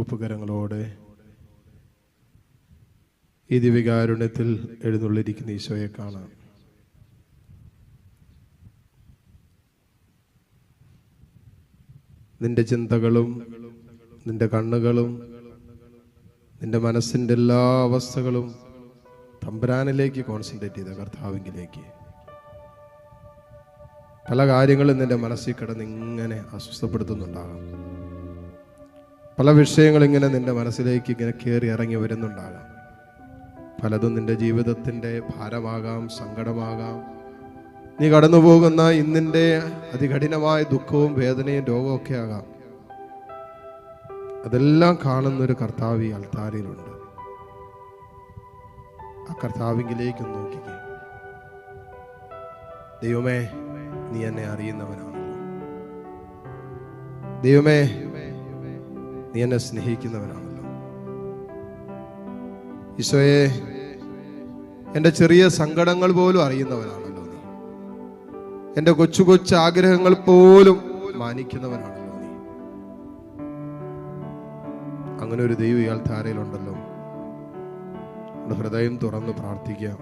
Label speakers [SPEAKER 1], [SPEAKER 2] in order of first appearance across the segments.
[SPEAKER 1] കൂപ്പുകരങ്ങളോടെ ഈ ദിവ്യകാരുണ്യത്തിൽ എഴുന്നള്ളിരിക്കുന്ന ഈശോയെ കാണാം. നിന്റെ ചിന്തകളും നിന്റെ കണ്ണുകളും നിന്റെ മനസ്സിന്റെ എല്ലാ അവസ്ഥകളും തമ്പുരാനിലേക്ക് കോൺസെൻട്രേറ്റ് ചെയ്ത കർത്താവിങ്കിലേക്ക്. പല കാര്യങ്ങളും നിന്റെ മനസ്സിൽ കിടന്ന് ഇങ്ങനെ അസ്വസ്ഥപ്പെടുത്തുന്നുണ്ടാകാം. പല വിഷയങ്ങൾ ഇങ്ങനെ നിന്റെ മനസ്സിലേക്ക് ഇങ്ങനെ കയറി ഇറങ്ങി വരുന്നുണ്ടാകാം. പലതും നിന്റെ ജീവിതത്തിന്റെ ഭാരമാകാം സങ്കടമാകാം. നീ കടന്നു പോകുന്ന ഇന്നിന്റെ അതികഠിനമായ ദുഃഖവും വേദനയും രോഗവും ഒക്കെ ആകാം. അതെല്ലാം കാണുന്നൊരു കർത്താവ് ഈ അൾത്താരയിലുണ്ട് ആ കർത്താവിങ്കിലേക്ക് നോക്കിക്കേ. ദൈവമേ നീ എന്നെ അറിയുന്നവനാണല്ലോ. ദൈവമേ നീ എന്നെ സ്നേഹിക്കുന്നവനാണല്ലോ. ഈശോയെ എന്റെ ചെറിയ സങ്കടങ്ങൾ പോലും അറിയുന്നവനാണല്ലോ നീ. എന്റെ കൊച്ചു കൊച്ചു ആഗ്രഹങ്ങൾ പോലും മാനിക്കുന്നവനാണല്ലോ നീ. അങ്ങനെ ഒരു ദൈവം ഇയാൾ ധാരയിലുണ്ടല്ലോ. ഹൃദയം തുറന്ന് പ്രാർത്ഥിക്കാം.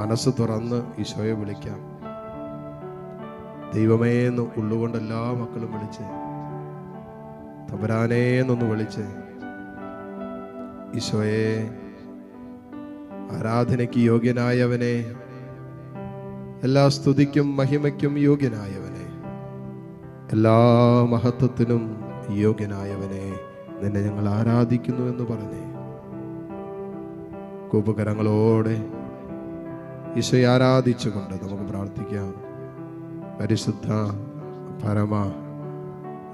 [SPEAKER 1] മനസ്സ് തുറന്ന് ഈശോയെ വിളിക്കാം. ദൈവമേ എന്ന് ഉള്ളുകൊണ്ട് എല്ലാ മക്കളും വിളിച്ച് തമ്പുരാനേ വിളിച്ച് ഈശോയെ ആരാധനയ്ക്ക് യോഗ്യനായവനെ എല്ലാ സ്തുതിക്കും മഹിമയ്ക്കും യോഗ്യനായവനെ എല്ലാ മഹത്വത്തിനും യോഗ്യനായവനെ നിന്നെ ഞങ്ങൾ ആരാധിക്കുന്നു എന്ന് പറഞ്ഞേ. കൂപ്പുകരങ്ങളോടെ ഈശോയെ ആരാധിച്ചുകൊണ്ട് നമുക്ക് പ്രാർത്ഥിക്കാം. പരിശുദ്ധ പരമ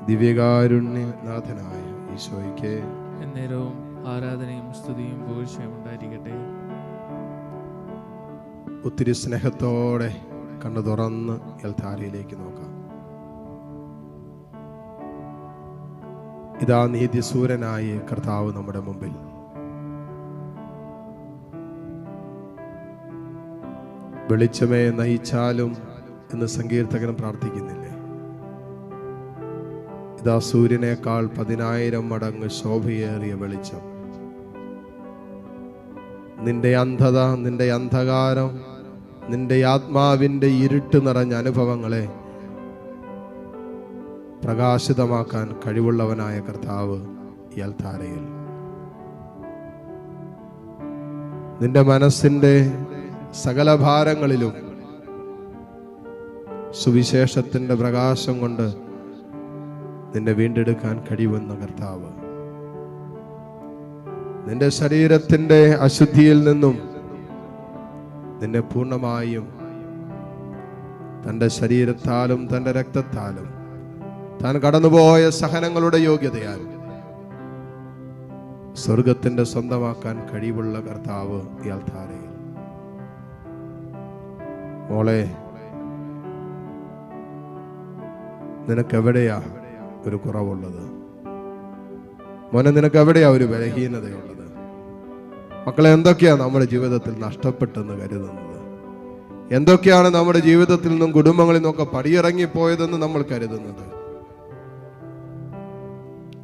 [SPEAKER 1] ദിവ്യകാരുണ്യനാഥനായ ഈശോയ്ക്ക്
[SPEAKER 2] എന്നേരവും ആരാധനയും സ്തുതിയും പുകഴ്ചയും ഉണ്ടായിരിക്കട്ടെ.
[SPEAKER 1] ഒത്തിരി സ്നേഹത്തോടെ കണ്ണു തുറന്ന് എൽത്താരയിലേക്ക് നോക്കാം. ഇതാ നീതിസൂരനായ കർത്താവ് നമ്മുടെ മുമ്പിൽ. വെളിച്ചമേ നയിച്ചാലും എന്ന് സങ്കീർത്തകനും പ്രാർത്ഥിക്കുന്നില്ലേ. ഇതാ സൂര്യനേക്കാൾ പതിനായിരം മടങ്ങ് ശോഭയേറിയ വെളിച്ചം. നിന്റെ അന്ധത നിന്റെ അന്ധകാരം നിന്റെ ആത്മാവിന്റെ ഇരുട്ട് നിറഞ്ഞ അനുഭവങ്ങളെ പ്രകാശിതമാക്കാൻ കഴിവുള്ളവനായ കർത്താവ് ഇയാൽ നിന്റെ മനസ്സിന്റെ സകല ഭാരങ്ങളിലും സുവിശേഷത്തിന്റെ പ്രകാശം കൊണ്ട് നിന്നെ വീണ്ടെടുക്കാൻ കഴിയുമെന്ന കർത്താവ്. നിന്റെ ശരീരത്തിന്റെ അശുദ്ധിയിൽ നിന്നും നിന്നെ പൂർണമായും തന്റെ ശരീരത്താലും തന്റെ രക്തത്താലും താൻ കടന്നുപോയ സഹനങ്ങളുടെ യോഗ്യതയാൽ സ്വർഗത്തിന്റെ സ്വന്തമാക്കാൻ കഴിവുള്ള കർത്താവ് ഇയാൾ മോളെ നിനക്കെവിടെയാ ഒരു കുറവുള്ളത്. മോനെ നിനക്ക് എവിടെയാ ഒരു ബലഹീനതയുള്ളത്? മക്കളെ എന്തൊക്കെയാ നമ്മുടെ ജീവിതത്തിൽ നഷ്ടപ്പെട്ടെന്ന് കരുതുന്നത്? എന്തൊക്കെയാണ് നമ്മുടെ ജീവിതത്തിൽ നിന്നും കുടുംബങ്ങളിൽ നിന്നൊക്കെ പടിയിറങ്ങിപ്പോയതെന്ന് നമ്മൾ കരുതുന്നത്?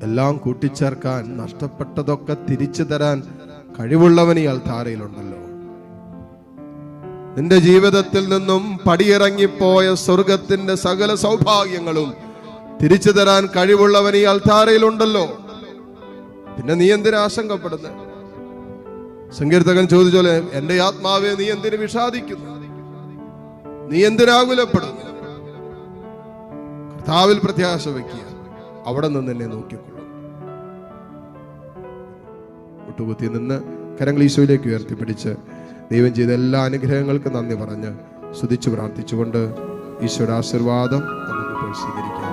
[SPEAKER 1] എല്ലാം കൂട്ടിച്ചേർക്കാൻ നഷ്ടപ്പെട്ടതൊക്കെ തിരിച്ചു തരാൻ കഴിവുള്ളവൻ ഈ ധാരയിലുണ്ടല്ലോ നിന്റെ ജീവിതത്തിൽ നിന്നും പടിയിറങ്ങിപ്പോയ സ്വർഗത്തിന്റെ സകല സൗഭാഗ്യങ്ങളും തിരിച്ചു തരാൻ കഴിവുള്ളവൻ ഈ അൾത്താരയിലുണ്ടല്ലോ. പിന്നെ നീ എന്തിനാ ആശങ്കപ്പെടുന്നത് സങ്കീർത്തകൻ ചോദിച്ചോലെ എന്റെ ആത്മാവെ നീ എന്തിനു വിഷാദിക്കുന്നു? നീ എന്തിനാകുലപ്പെടുന്നു കർത്താവിൽ പ്രത്യാശ വയ്ക്കുക അവിടെ നിന്ന് എന്നെ നോക്കിക്കൊള്ളും. ഒട്ടുകുത്തി നിന്ന് കരങ്ങൾ ഈശോയിലേക്ക് ഉയർത്തിപ്പിടിച്ച് ദൈവം ചെയ്ത എല്ലാ അനുഗ്രഹങ്ങൾക്കും നന്ദി പറഞ്ഞ് സ്തുതിച്ചു പ്രാർത്ഥിച്ചുകൊണ്ട് ഈശോയുടെ ആശീർവാദം നമുക്ക് സ്വീകരിക്കാം.